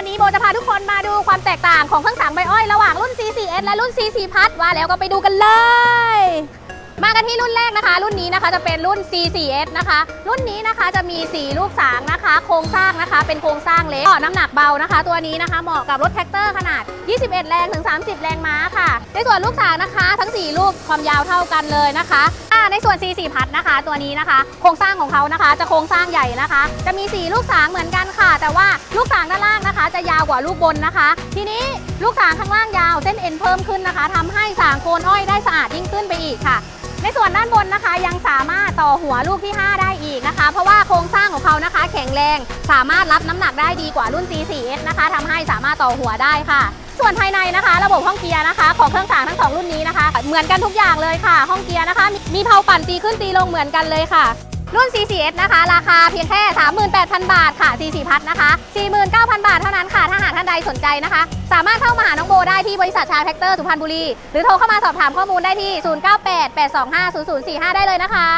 วันนี้โบจะพาทุกคนมาดูความแตกต่างของเครื่องสังใบอ้อยระหว่างรุ่น C4S และรุ่น C4 พัดว่าแล้วก็ไปดูกันเลย มากันที่รุ่นแรกนะคะ รุ่นนี้นะคะจะเป็นรุ่น C4S นะคะ รุ่นนี้นะคะจะมี4ลูกสางนะคะ โครงสร้างนะคะ เป็นโครงสร้างเล็กก็น้ำหนักเบานะคะ ตัวนี้นะคะเหมาะกับรถแท็กเตอร์ขนาด 21 แรงถึง 30 แรงม้าค่ะ ในส่วนลูกสางนะคะ ทั้ง 4 ลูกความยาวเท่ากันเลยนะคะในส่วน C4 พัดนะคะ ตัวนี้นะคะ โครงสร้างของเขานะคะ จะโครงสร้างใหญ่นะคะ จะมี 4 ลูกสางเหมือนกันค่ะแต่ จะยาวกว่าลูกบนนะคะ ทีนี้ลูกสางข้างล่างยาวเส้นเอ็นเพิ่มขึ้นนะคะทำให้สางโคนอ้อยได้สะอาดยิ่งขึ้นไปอีกค่ะ ในส่วนด้านบนนะคะยังสามารถต่อหัวลูกที่ 5 ได้อีกนะคะ เพราะว่าโครงสร้างของเขานะคะ แข็งแรงสามารถรับน้ำหนักได้ดีกว่ารุ่น C4S นะคะทำให้สามารถต่อหัวได้ค่ะส่วนภายในนะคะ ระบบห้องเกียร์นะคะ ของเครื่องสางทั้งสองรุ่นนี้นะคะ เหมือนกันทุกอย่างเลยค่ะ ห้องเกียร์นะคะ มีมีเพาปั่นตีขึ้นตีลงเหมือนกันเลยค่ะ รุ่น C4S นะคะ ราคาเพียงแค่ 38,000 บาทค่ะ C4 พัดนะคะ 49,000 บาทเท่านั้นค่ะ ถ้าหากท่านใดสนใจนะคะ สามารถเข้ามาหาน้องโบได้ที่บริษัทชาแท็กเตอร์สุพรรณบุรี หรือโทรเข้ามาสอบถามข้อมูลได้ที่ 0988250045 ได้เลยนะคะ